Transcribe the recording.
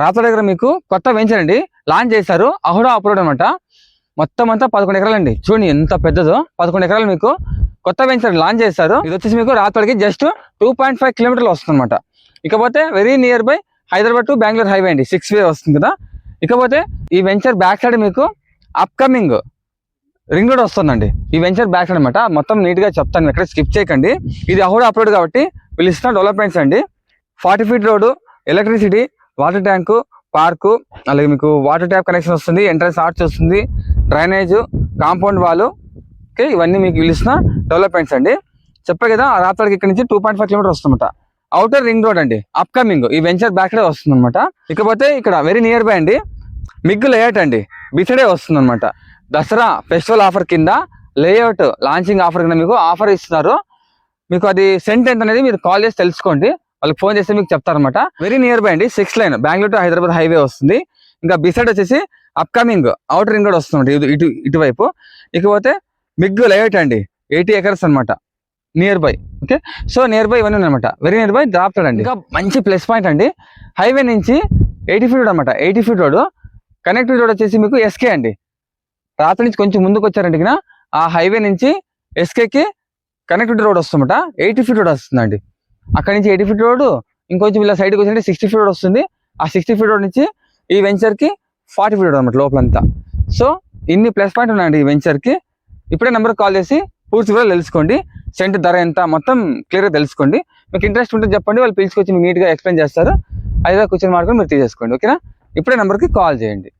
రాత్ర దగ్గర మీకు కొత్త వెంచర్ అండి. లాంచ్ చేశారు. అహుడా అప్రోడ్ అనమాట. మొత్తం అంతా పదకొండు ఎకరాలండి. చూడండి ఎంత పెద్దదో. పదకొండు ఎకరాలు మీకు కొత్త వెంచర్ లాంచ్ చేశారు. ఇది వచ్చేసి మీకు రాత్రికి జస్ట్ టూ పాయింట్ ఫైవ్ కిలోమీటర్లు వస్తుందన్నమాట. ఇకపోతే very near by Hyderabad to Bengaluru highway అండి. సిక్స్ వే వస్తుంది కదా. ఇకపోతే ఈ వెంచర్ బ్యాక్ సైడ్ మీకు అప్కమింగ్ రింగ్ రోడ్ వస్తుందండి. ఈ వెంచర్ బ్యాక్ సైడ్ అనమాట. మొత్తం నీట్గా చెప్తాను. ఎక్కడ స్కిప్ చేయకండి. ఇది అహోడ్ అప్లోడ్ కాబట్టి వీళ్ళు ఇస్తున్న డెవలప్మెంట్స్ అండి. Forty feet road electricity water tank park అలాగే మీకు వాటర్ ట్యాప్ కనెక్షన్ వస్తుంది ఎంట్రన్స్ ఆర్చ్ వస్తుంది డ్రైనేజ్ కాంపౌండ్ వాల్ ఓకే? ఇవన్నీ మీకు పిలిచిన డెవలప్మెంట్స్ అండి. చెప్పే కదా ఆ రాత్రికి ఇక్కడ నుంచి టూ పాయింట్ ఫైవ్ కిలోమీటర్ వస్తుందన్నమాట. అవుటర్ రింగ్ రోడ్ అండి అప్కమింగ్ ఈ వెంచర్ బ్యాక్డే వస్తుంది అనమాట ఇకపోతే ఇక్కడ వెరీ నియర్ బై అండి మిగ్గు లేఅవుట్ అండి బిసడే వస్తుంది అనమాట దసరా ఫెస్టివల్ ఆఫర్ కింద లేఅవుట్ లాంచింగ్ ఆఫర్ కింద మీకు ఆఫర్ ఇస్తున్నారు. మీకు అది సెంట్ ఎంత అనేది మీరు కాల్ చేసి తెలుసుకోండి. వాళ్ళకి ఫోన్ చేస్తే మీకు చెప్తారనమాట వెరీ నియర్ బై అండి six line Bengaluru to Hyderabad highway వస్తుంది. ఇంకా బిసైడ్ వచ్చేసి అప్కమింగ్ అవుటర్ రింగ్ రోడ్ వస్తుంది ఇటు ఇటు ఇటువైపు. ఇకపోతే మిగ్గు లేఅవుట్ అండి ఎయిటీ ఎకర్స్ అన్నమాట near by okay so near by ఇవన్నీ అనమాట వెరీ నియర్ బై డ్రాప్ అండి. ఇంకా మంచి ప్లస్ పాయింట్ అండి. హైవే నుంచి ఎయిటీ ఫీట్ రోడ్ అనమాట eighty feet road connective road వచ్చేసి మీకు ఎస్కే అండి. రాత్రి నుంచి కొంచెం ముందుకు వచ్చారంటే గిన ఆ హైవే నుంచి ఎస్కేకి కనెక్టివిటీ రోడ్ వస్తుందన్నమాట ఎయిటీ ఫీట్ రోడ్ వస్తుందండి. అక్కడి నుంచి ఎయిటీ ఫీట్ రోడ్ ఇంకొంచెం ఇలా సైడ్కి వచ్చినట్టు సిక్స్టీ ఫీట్ రోడ్ వస్తుంది. ఆ సిక్స్టీ ఫీట్ రోడ్ నుంచి ఈ వెంచర్కి ఫార్టీ ఫీట్ రోడ్ అనమాట లోపలంతా. సో ఇన్ని ప్లస్ పాయింట్ ఉన్నాయండి ఈ వెంచర్కి ఇప్పుడే నెంబర్ కాల్ చేసి పూర్తి కూడా తెలుసుకోండి. సెంట్ ధర ఎంత మొత్తం క్లియర్గా తెలుసుకోండి. మీకు ఇంట్రెస్ట్ ఉంటే చెప్పండి వాళ్ళు పిలుచుకొచ్చి మీకు నీట్గా ఎక్స్ప్లెయిన్ చేస్తారు. అదే కూర్చొని మాట్లాడుకొని మీరు తీసేసుకోండి ఓకేనా? ఇప్పుడే నెంబర్కి కాల్ చేయండి.